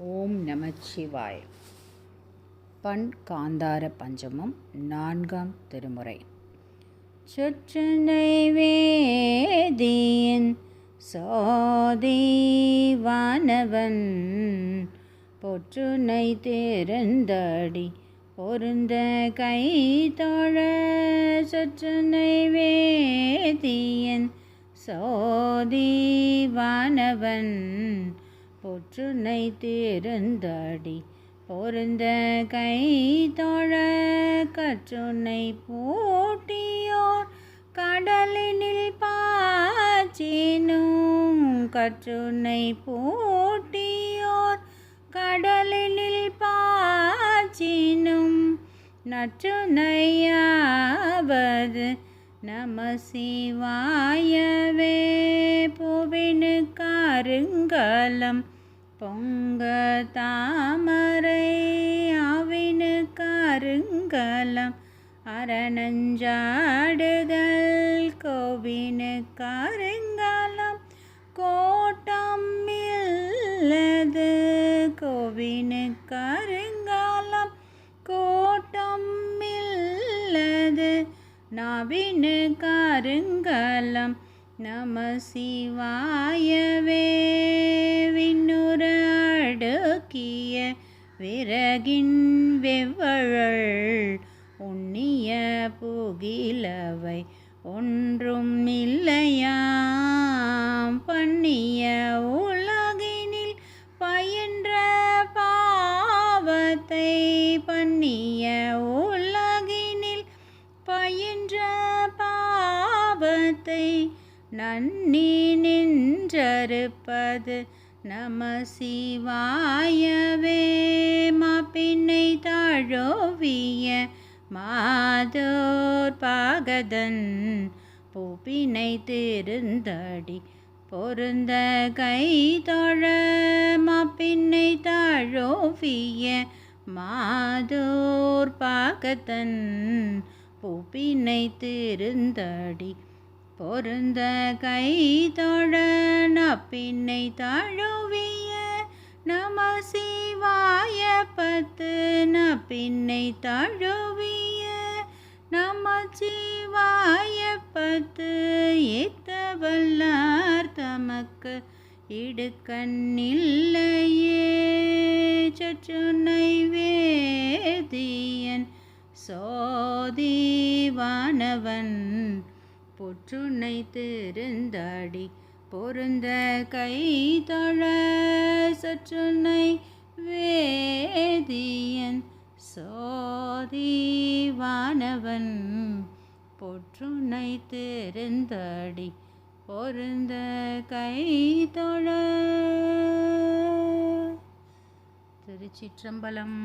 ஓம் நமச்சிவாய். பண் காந்தார பஞ்சமம் நான்காம் திருமுறை. சுற்றுனை வேதியின் சோதிவானவன் பொற்றுனை தேர்ந்தடி பொருந்த கை தோழ சுற்றுனை வேதியன் சோதிவானவன் பொற்றுனை தேர்ந்தடி. பொருந்த கை தொழ கற்றுனை போட்டியோர். கடலினில் பாச்சினும் கற்றுனை போட்டியோர். கடலினில் பாச்சினும் நற்றுணையாவது. நம சிவாயவே புவினு காருங்கலம் பொங்க தாமரை அவினு கருங்கலம் அரணஞ்சாடுதல் கோவினு கருங்கலம். கோட்டம் இல்லது கோவினு கருங்காலம். கோட்டம் இல்லது நாவினு கருங்கலம். நம சிவாயவே உலகின் வெவ்வழல் உண்ணிய புகிலவை ஒன்றும் இல்லையாம். பண்ணிய உலகினில் பயின்ற பாவத்தை பண்ணிய உலகினில் பயின்ற பாவத்தை நன்னி நின்றறுப்பது நம சிவாயவே மாப்பின்னை தாழோவிய மாதோர் பாகதன் பூப்பினை திருந்தடி பொருந்த கை தொழ மாப்பின்னை தாழோவிய மாதோர் பாகதன் பூப்பினை திருந்தடி பொருந்த கை தொழ நப்பின்னை தழுவிய நம சிவாய பத்து நப்பின்னை தழுவிய நம சிவாய பத்து ஏத்தவல்லார் தமக்கு இடுக்கண்ணில்லையே. சற்றுனை வேதியன் சோதிவானவன் பொற்றுனை திருந்தடி பொருந்த கை தொழ சற்றுனை வேதியன் சோதிவானவன் பொற்றுனை திருந்தடி பொருந்த கை தொழ திருச்சிற்றம்பலம்.